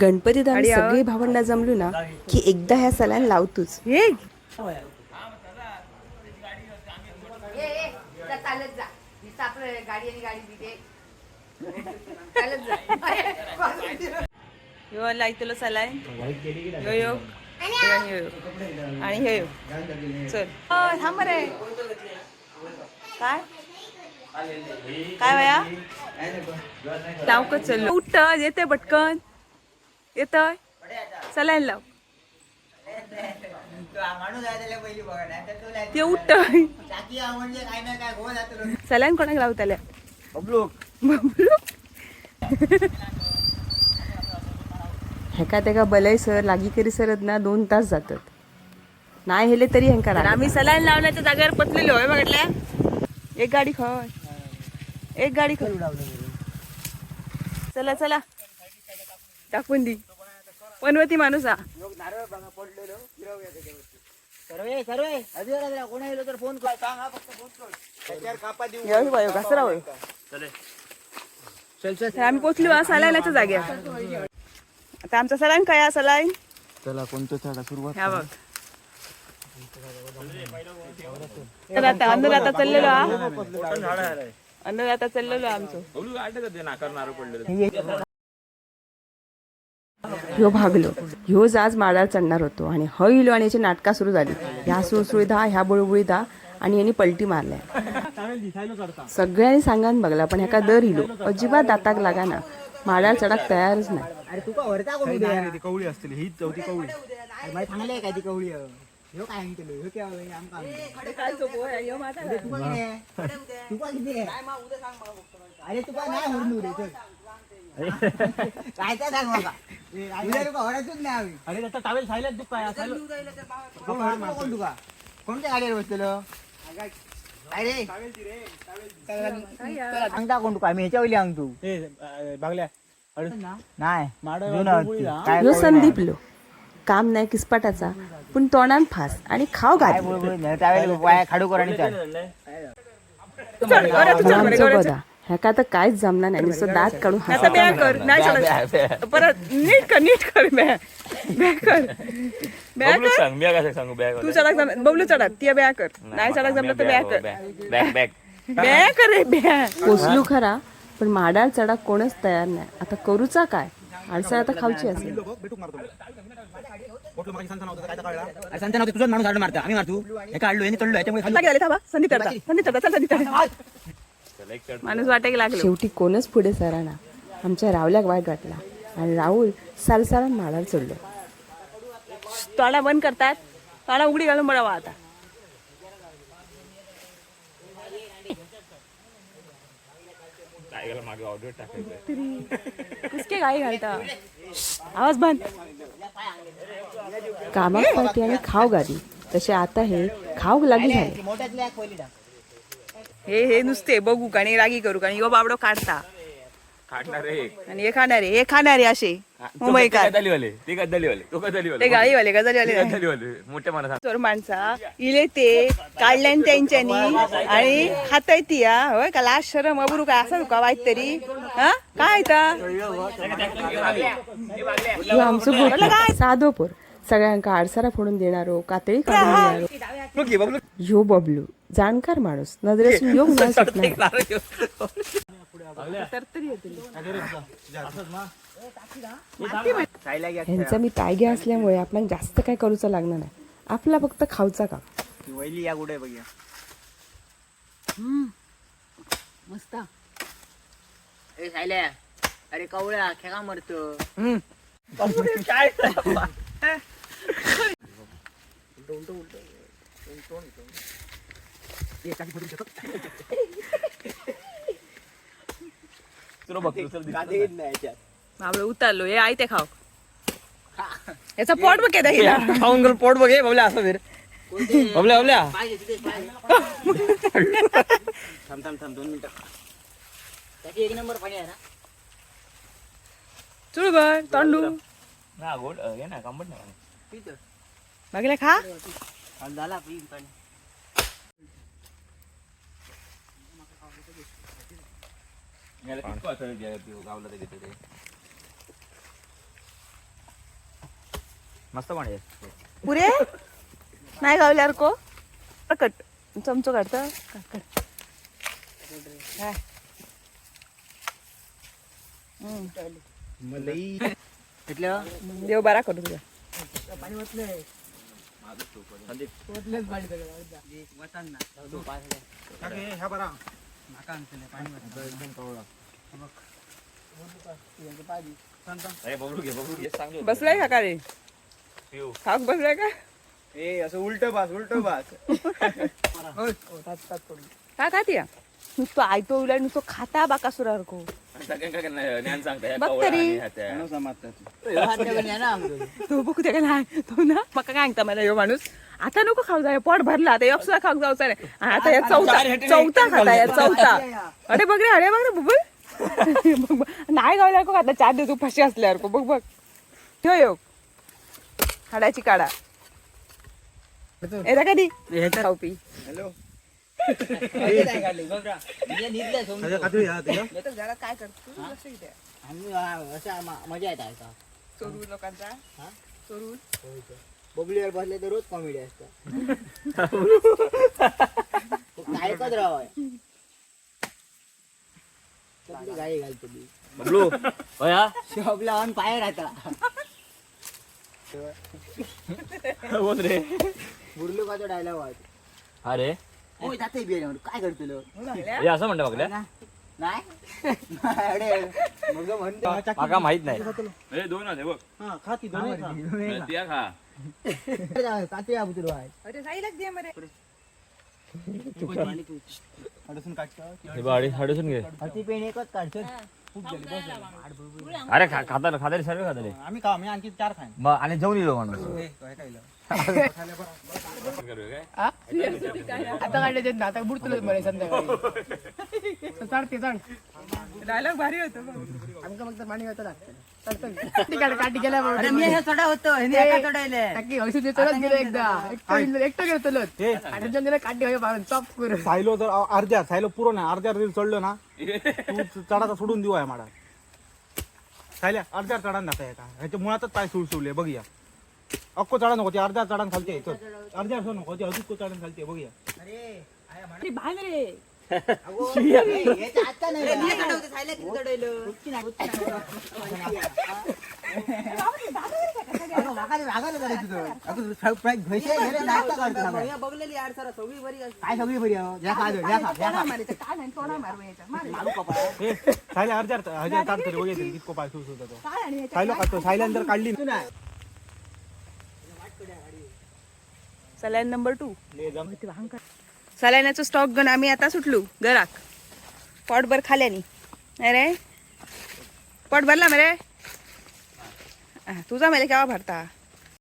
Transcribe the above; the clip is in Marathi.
गणपतीत आम्ही सगळी भावंडा जमलो ना की एकदा ह्या सलान लावतोच. हे ये ये, जा चालत जा. नुसतं आपलं गाडी आणि गाडी तिथे. चालत जा. ह्यो लायतलो सलाय ह्यो यो यो. आणि यो. चल. अ, थांब रे काय? काय वया? लावकच चल. उठ येते पटकन. येत सलाईन लाव ते उठ सलाईन कोणाक लावताल्या हेका तेका बलय सर लागी करी सरत ना दोन तास जातात. नाही हेले तरी हेंका आम्ही सलाईन लावण्याच्या जागेवर पतलेलो होय म्हटल्या एक गाडी खय एक गाडी खय चला चला. टाकून दी. पनवती माणूस हा. सर्वे सर्वे अजून कोणा येलो तर फोन कर. सांग हा फक्त फोन कर. त्याच्यावर कापा देऊ येऊ बायो कसरा होय तर आम्ही पोचलो हा जाग्यावर आता आमचा सलाईन काय हा सलाईन? चला कोणतं झाडा सुरुवात ह्या बघ. तर आता अंदर आता चाललेलो हा. अंदर आता चाललेलो आमचं. ह्यो भागलो. ह्योच आज माडार चढणार होतो. आणि ह इलो आणि याची नाटका सुरू झाली. ह्या सुळसुळी धा ह्या बुळबुळी धा आणि यांनी पलटी मारल्या. सगळ्यांनी सांगान बघला पण ह्याका दर इलो. अजिबात दाताक लागाना माडार चढाक तयारच नाही. अरे तुका ही? ह्यो ह्यो नाही काय सांग मला उद्या तुका हरायचंच नाही आम्ही. अरे त्याचा टावेल सायलेंट दुःख काय कोण हरतो कोण तुका कोणत्या गाडीवर बसलेलो? काय रे सांगता कोण तुका आम्ही ह्याच्या वली सांग तू ए बागल्या नाही. माडं. काय ह्यो संदीप लो. काम नाही किसपाटाचा पण तोंडान फास आणि खाव काय घात बोल बोल त्यावेळेला वाया खाडू कर आमचं बघा ह्याका तर काहीच जमणार नाही. नुसतं दात काढून आता कर. नाही परत नीट कर नीट कर बॅग. बॅग कर. बॅग कर. सांग मी काय सांगू बॅग तू चढाक जम बबलू चढाक ती बॅग कर. नाही चढाक जमलं तर बॅग कर. बॅग कर रे पोचलू खरा पण माडाळ चढा कोणच तयार नाही. आता करूचा काय? आळसा आता खाऊची असेल. संत नव्हते तुझं माणूस हाड मारता. आम्ही मारतो. हे काढलो यांनी चढलो याच्यामुळे खाली लागले आले थांबा. संधी चढता. संधी चढता. चल संधी चढता माणूस वाटे लागलो. शेवटी कोणच पुढे सराना आमच्या रावल्याक वाईट वाटला. आणि राहुल सालसाला माडाळ चढलो तोंडा बंद करतात. तोंडा उघडी घालून बळावा आता कुसके गाई घालता? आवाज बंद. कामाक पार्टी आणि खाव गादी तसे आता हे खाऊ लागी झाले. हे हे नुसते बघू का आणि रागी करू का आणि यो बाबडो काढता. काढणार आणि हे खाणारे हे खाणारे असे. मुंबईकर दलीवाले ते गाळीवाले गजालीवाले. नाही. दलीवाले मोठ्या माणसा चोर माणसा इले ते काढल्यान त्यांच्यानी आणि खाताय ती हा होय का लास्ट शरम अबरू काय असं का वाईट तरी? हा? काय ता? ह्यो आमचो गोट साधोपूर. सगळ्यांका आडसारा फोडून देणारो कातळी काढून देणारो ह्यो बबलू. जाणकार माणूस. नजरेसून योग नाही सुटणार. ह्यांचा मी तायगे असल्यामुळे आपण जास्त काय करूचा लागणार नाही. आपला फक्त खाऊचा काम. वैली या कुठे बघूया मस्त. ए सायल्या अरे कवळ्या खेळा मरतो तुला बघतो चल दिसतं. बाबडो उतरलो. हे आई ते खाव याचा पोट बघ केदा हिला. खाऊन गेलो पोट बघे बबल्या असं फिर. बबल्या बबल्या. थांब थांब थांब दोन मिनिटं. त्याची एक नंबर पाणी आहे ना? चुळ बर तोंडू. ना गोड हे ना कांबट ना पितं. खा. झाला पी पाणी याला किती वाजता गावला ते घेतो ते मस्त पाणी आहे. पुरे? नाही गावल्यार को. कट. चमचो काढत देव बरा करू तुझा. ह्या बरा. नाका आणतले पाणी अरे बबलू घे बबलू घे सांग बसलाय का रे पिऊ. खाक बसलाय का? ए असं उलट बास उलट बास का खातिया नुसतं आयतो उलाय नुसतं खाता बाकासुरार को सगळ्यांका काय ज्ञान सांगता बघ तरी. तो बघू त्या नाही. तो ना मका काय सांगता मला ह्यो माणूस? आता नको खाऊ जाय पोट भरला आता सुद्धा खाऊ जाऊचा नाही. आणि आता या चौथा चौथा खाता या चौथा. अरे बघ रे अरे बघ रे बघ बघ. नाही गावला को आता चार दिवस उपाशी असल्यावर. को बघ बघ. ठेव योग हाडाची काढा. येता कधी? खाऊ पी. हॅलो. काय करतो मजा येत आहे का चोरू लोकांचा चोरू बबलीवर बसले तर रोज कॉमेडी असतं काय कच राव गाडी घालतो मी बबलू होया शॉपला ऑन पाय राहता बोल रे? बुरलू का तो डायलॉग वाट अरे हो काय करतो हे असं म्हणतं बघल्या? माका माहीत नाही. अरे दोन आहे बघ. हा खा ती दोन त्या खा. काते आबू तुला आहे अरे मरे. अडसून काढतो. हे बाडी हडसून घे. हळदी पेन एकच काढतो. अरे खा खाता खाताले सर्व खाताले आम्ही का मी आणखी चार खाईन. मग आणि जेवण येलो माणूस आता काढले ना आता बुडतलच मरे संध्याकाळी. चालते चाल डायलॉग भारी होतो. आमका मग पाणी होतं लागतं काढ काठी गेल्या मी हे चढा होतो नक्की औषध चलत गेलो एकदा. एकटं एकटं गेलो चलत. आणि त्याच्या काठी हवे मारून चॉप करून. सायलो अर्ध्या सायलो पुरो नाही अर्ध्या रील चढलो ना तू चढाचा सोडून देऊ आहे माडा सायल्या अर्ध्या चढान दाखवाय का? ह्याच्या मुळातच पाय सुळसुळले बघूया अक्को चढा नको ते अर्ध्या चढान खालते. अर्ध्या असं नको ते अजून चढान खालते बघूया अरे बाहेर रे आता काय सगळी बरी खा, खा, खा. हजार पाय तो काढतो सायल्यान जर काढली ना नंबर टू सलाईनाचं स्टॉक गण आम्ही आता सुटलो घराक पोटभर खाल्यानी. अरे पोट भरला मरे? तुझा मेले केव्हा भरता?